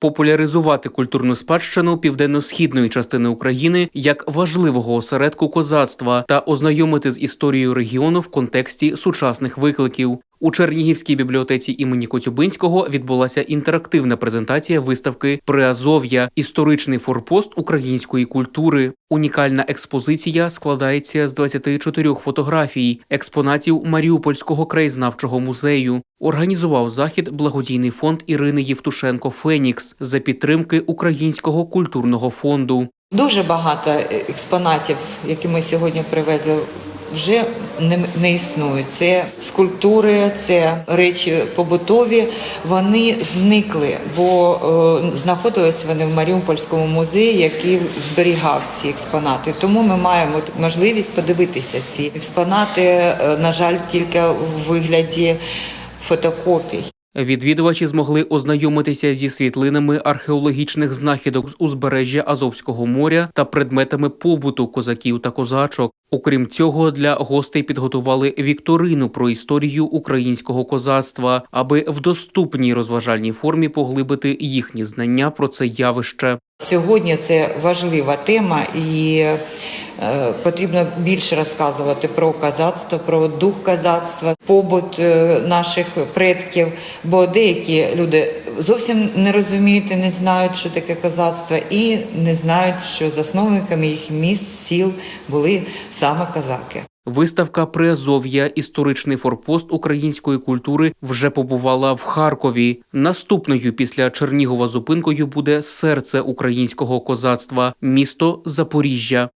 популяризувати культурну спадщину південно-східної частини України як важливого осередку козацтва та ознайомити з історією регіону в контексті сучасних викликів. У Чернігівській бібліотеці імені Коцюбинського відбулася інтерактивна презентація виставки Приазов'я історичний форпост української культури. Унікальна експозиція складається з 24 фотографій, експонатів Маріупольського краєзнавчого музею. Організував захід благодійний фонд Ірини Євтушенко Фенікс за підтримки Українського культурного фонду. Дуже багато експонатів, які ми сьогодні привезли, вже не, не існують. Це скульптури, це речі побутові. Вони зникли, бо е, знаходились вони в Маріупольському музеї, який зберігав ці експонати. Тому ми маємо можливість подивитися ці експонати, е, на жаль, тільки в вигляді фотокопій. Відвідувачі змогли ознайомитися зі світлинами археологічних знахідок з узбережжя Азовського моря та предметами побуту козаків та козачок. Окрім цього, для гостей підготували вікторину про історію українського козацтва, аби в доступній розважальній формі поглибити їхні знання про це явище. Сьогодні це важлива тема і потрібно більше розказувати про казацтво, про дух казацтва, побут е, наших предків. Бо деякі люди зовсім не розуміють не знають, що таке казацтво, і не знають, що засновниками їх міст, сіл були саме козаки. Виставка Приазов'я історичний форпост української культури вже побувала в Харкові. Наступною після Чернігова зупинкою буде серце українського козацтва місто Запоріжжя.